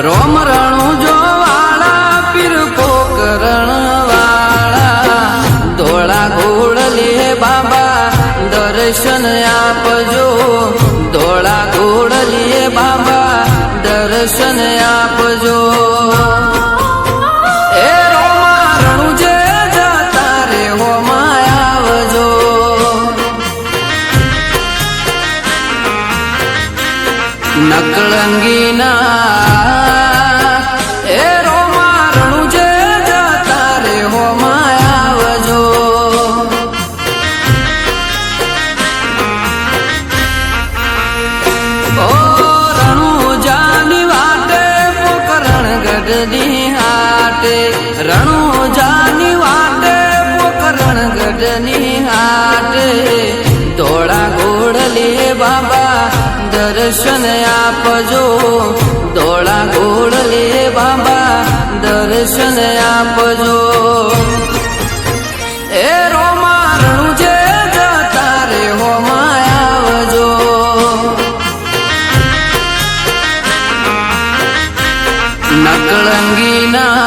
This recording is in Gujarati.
રોમ રણું જોવાળા પીર પોકરણ વાળા ધોળા ઘોડ લે બાબા દર્શન આપજો ધોળા ઘોડ લે બાબા દર્શન આપજો નકળંગીના દર્શન આપજો. ધોળા લે બાબા, દર્શન આપજો. એ રોમારણું જે જતા રે હોમાં આવજો. નકળંગીના